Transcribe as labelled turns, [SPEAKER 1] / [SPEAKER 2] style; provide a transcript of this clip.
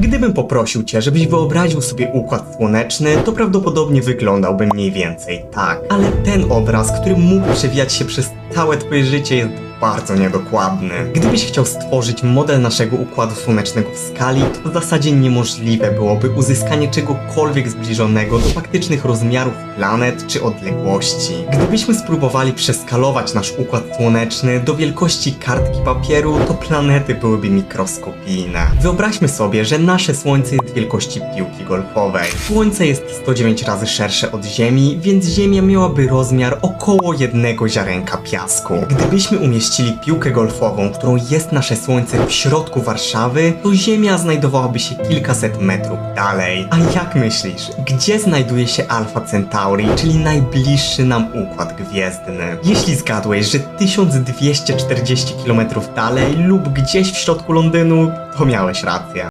[SPEAKER 1] Gdybym poprosił cię, żebyś wyobraził sobie układ słoneczny, to prawdopodobnie wyglądałby mniej więcej tak. Ale ten obraz, który mógł przewijać się przez całe twoje życie jest bardzo niedokładny. Gdybyś chciał stworzyć model naszego układu słonecznego w skali, to w zasadzie niemożliwe byłoby uzyskanie czegokolwiek zbliżonego do faktycznych rozmiarów planet czy odległości. Gdybyśmy spróbowali przeskalować nasz układ słoneczny do wielkości kartki papieru, to planety byłyby mikroskopijne. Wyobraźmy sobie, że nasze Słońce jest wielkości piłki golfowej. Słońce jest 109 razy szersze od Ziemi, więc Ziemia miałaby rozmiar około jednego ziarenka piasku. Gdybyśmy umieścili piłkę golfową, którą jest nasze Słońce w środku Warszawy, to Ziemia znajdowałaby się kilkaset metrów dalej. A jak myślisz, gdzie znajduje się Alpha Centauri, czyli najbliższy nam układ gwiezdny? Jeśli zgadłeś, że 1240 km dalej lub gdzieś w środku Londynu, to miałeś rację.